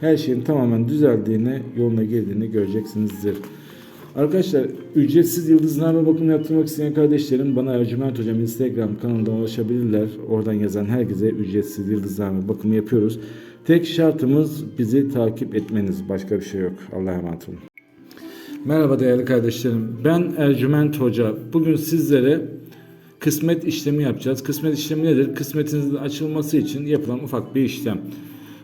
her şeyin tamamen düzeldiğini, yoluna girdiğini göreceksinizdir. Arkadaşlar ücretsiz yıldızname bakımı yaptırmak isteyen kardeşlerim bana Ercüment Hocam Instagram kanalından ulaşabilirler. Oradan yazan herkese ücretsiz yıldızname bakımı yapıyoruz. Tek şartımız bizi takip etmeniz. Başka bir şey yok. Allah'a emanet olun. Merhaba değerli kardeşlerim. Ben Ercüment Hoca. Bugün sizlere kısmet işlemi yapacağız. Kısmet işlemi nedir? Kısmetinizin açılması için yapılan ufak bir işlem.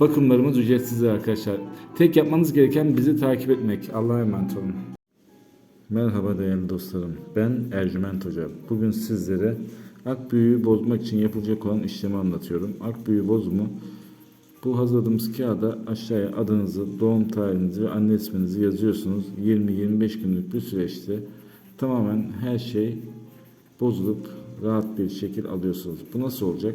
Bakımlarımız ücretsizdir arkadaşlar. Tek yapmanız gereken bizi takip etmek. Allah'a emanet olun. Merhaba değerli dostlarım. Ben Ercüment Hoca. Bugün sizlere ak büyüğü bozmak için yapılacak olan işlemi anlatıyorum. Ak büyüğü bozumu bu hazırladığımız kağıda aşağıya adınızı, doğum tarihinizi ve anne isminizi yazıyorsunuz. 20-25 günlük bir süreçte tamamen her şey bozulup rahat bir şekil alıyorsunuz. Bu nasıl olacak?